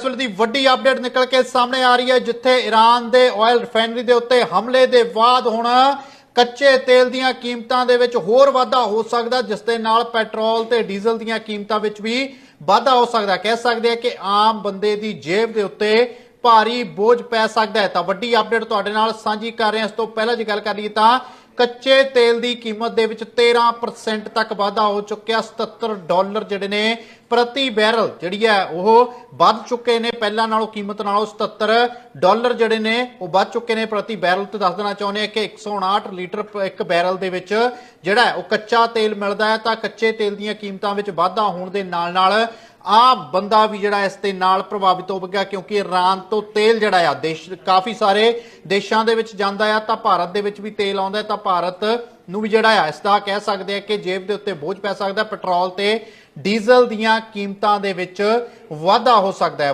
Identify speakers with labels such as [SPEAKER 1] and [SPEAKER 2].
[SPEAKER 1] ਇਸ ਦੀ ਵੱਡੀ ਅਪਡੇਟ ਨਿਕਲ ਕੇ ਸਾਹਮਣੇ ਆ ਰਹੀ ਹੈ, ਜਿੱਥੇ ਈਰਾਨ ਦੇ ਆਇਲ ਰਿਫਾਈਨਰੀ ਦੇ ਉੱਤੇ ਹਮਲੇ ਦੇ ਬਾਅਦ ਹੁਣ ਕੱਚੇ ਤੇਲ ਦੀਆਂ ਕੀਮਤਾਂ ਦੇ ਵਿੱਚ ਹੋਰ ਵਾਧਾ ਹੋ ਸਕਦਾ, ਜਿਸ ਦੇ ਨਾਲ ਪੈਟਰੋਲ ਤੇ ਡੀਜ਼ਲ ਦੀਆਂ ਕੀਮਤਾਂ ਵਿੱਚ ਵੀ ਵਾਧਾ ਹੋ ਸਕਦਾ। ਕਹਿ ਸਕਦੇ ਆ ਕਿ ਆਮ ਬੰਦੇ ਦੀ ਜੇਬ ਦੇ ਉੱਤੇ ਭਾਰੀ ਬੋਝ ਪੈ ਸਕਦਾ ਹੈ। ਤਾਂ ਵੱਡੀ ਅਪਡੇਟ ਤੁਹਾਡੇ ਨਾਲ ਸਾਂਝੀ ਕਰ ਰਹੇ। ਹਾਂ ਇਸ ਤੋਂ ਪਹਿਲਾਂ ਜੇ ਗੱਲ ਕਰੀਏ ਤਾਂ ਕੱਚੇ ਤੇਲ ਦੀ ਕੀਮਤ ਦੇ ਵਿੱਚ 13% ਤੱਕ ਵਾਧਾ ਹੋ ਚੁੱਕਿਆ। 77 ਡਾਲਰ ਜਿਹੜੇ ਨੇ ਪ੍ਰਤੀ ਬੈਰਲ ਜਿਹੜੀ ਹੈ, ਉਹ ਵੱਧ ਚੁੱਕੇ ਨੇ। ਪਹਿਲਾਂ ਨਾਲੋਂ ਕੀਮਤ ਨਾਲੋਂ 77 ਡਾਲਰ ਜਿਹੜੇ ਨੇ, ਉਹ ਵੱਧ ਚੁੱਕੇ ਨੇ। ਪ੍ਰਤੀ ਬੈਰਲ ਤੇ ਦੱਸ ਦੇਣਾ ਚਾਹੁੰਦੇ ਆ ਕਿ 159 ਲੀਟਰ ਇੱਕ ਬੈਰਲ ਦੇ ਵਿੱਚ ਜਿਹੜਾ ਉਹ ਕੱਚਾ ਤੇਲ ਮਿਲਦਾ ਹੈ। ਤਾਂ ਕੱਚੇ ਤੇਲ ਦੀਆਂ ਕੀਮਤਾਂ ਵਿੱਚ ਵਾਧਾ ਹੋਣ ਦੇ ਨਾਲ ਨਾਲ ਆਮ ਬੰਦਾ ਵੀ ਜਿਹੜਾ ਇਸ ਦੇ ਨਾਲ ਪ੍ਰਭਾਵਿਤ ਹੋਵੇਗਾ ਕਿਉਂਕਿ ਇਰਾਨ ਤੋਂ ਤੇਲ ਜਿਹੜਾ ਆ, ਦੇਸ਼ ਕਾਫੀ ਸਾਰੇ ਦੇਸ਼ਾਂ ਦੇ ਵਿੱਚ ਜਾਂਦਾ ਆ, ਤਾਂ ਭਾਰਤ ਦੇ ਵਿੱਚ ਵੀ ਤੇਲ ਆਉਂਦਾ ਤਾਂ ਭਾਰਤ ਨੂੰ ਵੀ ਜਿਹੜਾ ਆ, ਇਸ ਦਾ ਕਹਿ ਸਕਦੇ ਆ ਕਿ ਜੇਬ ਦੇ ਉੱਤੇ ਬੋਝ ਪੈ ਸਕਦਾ, ਪੈਟਰੋਲ ਤੇ ਡੀਜ਼ਲ ਦੀਆਂ ਕੀਮਤਾਂ ਦੇ ਵਿੱਚ ਵਾਧਾ ਹੋ ਸਕਦਾ ਹੈ।